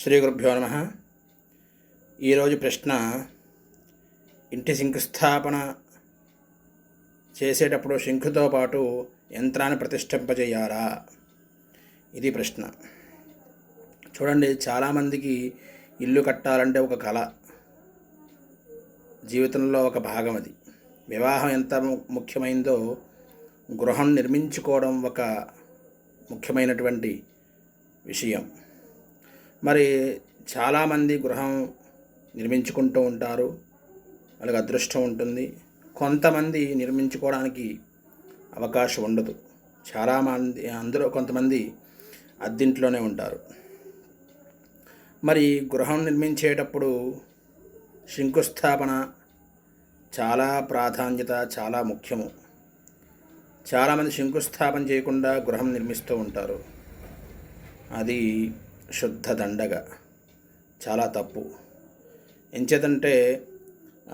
శ్రీ గురుభ్యో నమ ఈరోజు ప్రశ్న ఇంటి శంకుస్థాపన చేసేటప్పుడు శంఖుతో పాటు యంత్రాన్ని ప్రతిష్ఠింపజేయాలా? ఇది ప్రశ్న. చూడండి చాలామందికి ఇల్లు కట్టాలంటే ఒక కళ. జీవితంలో ఒక భాగం అది. వివాహం ఎంత ముఖ్యమైందో గృహం నిర్మించుకోవడం ఒక ముఖ్యమైనటువంటి విషయం. మరి చాలామంది గృహం నిర్మించుకుంటూ ఉంటారు. వాళ్ళకి అదృష్టం ఉంటుంది. కొంతమంది నిర్మించుకోవడానికి అవకాశం ఉండదు. చాలామంది అందులో కొంతమంది అద్దింట్లోనే ఉంటారు. మరి గృహం నిర్మించేటప్పుడు శంకుస్థాపన చాలా ప్రాధాన్యత చాలా ముఖ్యము. చాలామంది శంకుస్థాపన చేయకుండా గృహం నిర్మిస్తూ ఉంటారు. అది శుద్ధ దండగ చాలా తప్పు. ఎంచేతంటే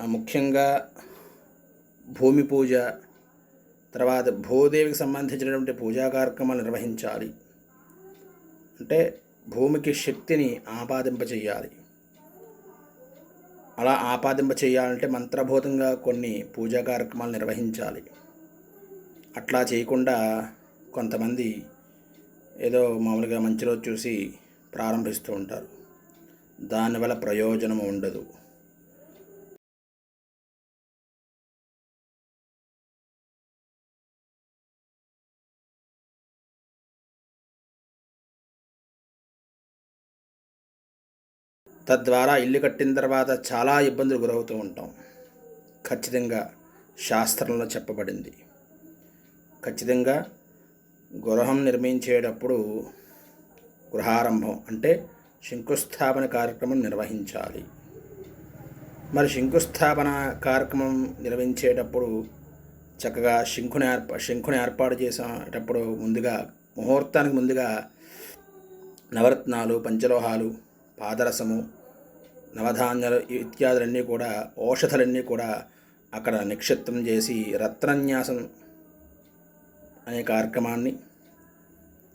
ముఖ్యంగా భూమి పూజ తర్వాత భూదేవికి సంబంధించినటువంటి పూజా కార్యక్రమాలు నిర్వహించాలి. అంటే భూమికి శక్తిని ఆపాదింప చేయాలి అలా ఆపాదింప చేయాలంటే మంత్రభూతంగా కొన్ని పూజా కార్యక్రమాలు నిర్వహించాలి. అట్లా చేయకుండా కొంతమంది ఏదో మామూలుగా మంచి రోజు చూసి ప్రారంభిస్తూ ఉంటారు. దానివల్ల ప్రయోజనం ఉండదు. తద్వారా ఇల్లు కట్టిన తర్వాత చాలా ఇబ్బందులు గురవుతూ ఉంటాం. ఖచ్చితంగా శాస్త్రంలో చెప్పబడింది. ఖచ్చితంగా గృహం నిర్మించేటప్పుడు గృహారంభం అంటే శంకుస్థాపన కార్యక్రమం నిర్వహించాలి. మరి శంకుస్థాపన కార్యక్రమం నిర్వహించేటప్పుడు చక్కగా శంకుని ఏర్ప శంకుని ఏర్పాటు చేసేటప్పుడు ముందుగా ముహూర్తానికి ముందుగా నవరత్నాలు పంచలోహాలు పాదరసము నవధాన్యాలు ఇత్యాదులన్నీ కూడా ఔషధాలన్నీ కూడా అక్కడ నిక్షిప్తం చేసి రత్నన్యాసం అనే కార్యక్రమాన్ని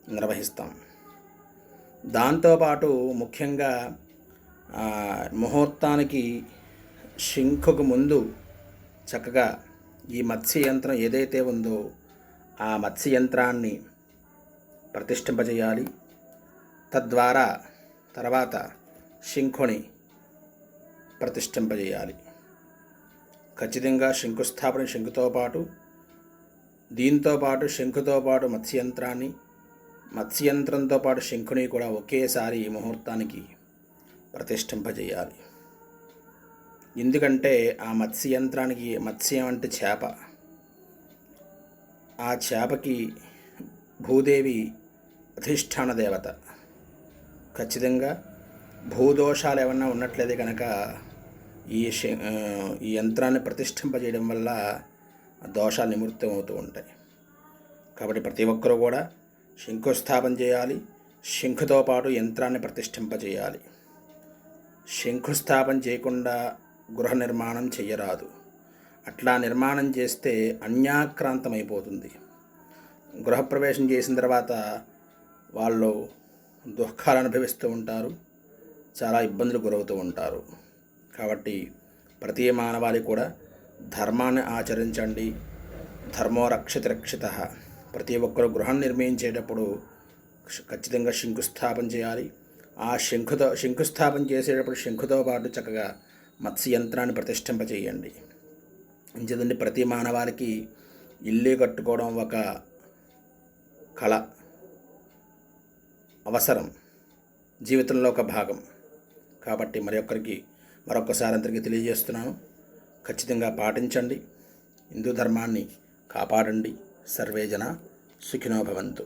నిర్వహిస్తాం. దాంతోపాటు ముఖ్యంగా ముహూర్తానికి శంఖుకు ముందు చక్కగా ఈ మత్స్య యంత్రం ఏదైతే ఉందో ఆ మత్స్య యంత్రాన్ని ప్రతిష్ఠింపజేయాలి. తద్వారా తర్వాత శంఖుని ప్రతిష్ఠింపజేయాలి. ఖచ్చితంగా శంకుస్థాపన శంఖుతో పాటు దీంతో పాటు శంఖుతో పాటు మత్స్యంత్రాన్ని మత్స్యంత్రంతో పాటు శంఖుని కూడా ఒకేసారి ఈ ముహూర్తానికి ప్రతిష్ఠింపజేయాలి. ఎందుకంటే ఆ మత్స్యంత్రానికి మత్స్యం అంటే చేప. ఆ చేపకి భూదేవి అధిష్టాన దేవత. ఖచ్చితంగా భూదోషాలు ఏమన్నా ఉన్నట్లయితే కనుక ఈ ఈ యంత్రాన్ని ప్రతిష్ఠింపజేయడం వల్ల దోషాలు నివృత్తం అవుతూ ఉంటాయి. కాబట్టి ప్రతి ఒక్కరూ కూడా శంకుస్థాపన చేయాలి. శంఖుతో పాటు యంత్రాన్ని ప్రతిష్ఠింపజేయాలి. శంకుస్థాపన చేయకుండా గృహ నిర్మాణం చేయరాదు అట్లా నిర్మాణం చేస్తే అన్యాక్రాంతమైపోతుంది. గృహప్రవేశం చేసిన తర్వాత వాళ్ళు దుఃఖాలు అనుభవిస్తూ ఉంటారు. చాలా ఇబ్బందులు గురవుతూ ఉంటారు. కాబట్టి ప్రతి మానవాళి కూడా ధర్మాన్ని ఆచరించండి. ధర్మో రక్షిత రక్షిత. ప్రతి ఒక్కరు గృహం నిర్మించేటప్పుడు ఖచ్చితంగా శంకుస్థాపన చేయాలి. ఆ శంఖుతో శంకుస్థాపన చేసేటప్పుడు శంఖుతో పాటు చక్కగా మత్స్య యంత్రాన్ని ప్రతిష్ఠింపచేయండి. ఇంచేదండి ప్రతి మానవాళికి ఇల్లు కట్టుకోవడం ఒక కళ అవసరం. జీవితంలో ఒక భాగం. కాబట్టి మరి ఒక్కరికి మరొకసారి అందరికీ తెలియజేస్తున్నాను. ఖచ్చితంగా పాటించండి. హిందూ ధర్మాన్ని కాపాడండి. సర్వేజన सुखिनो भवन्तु।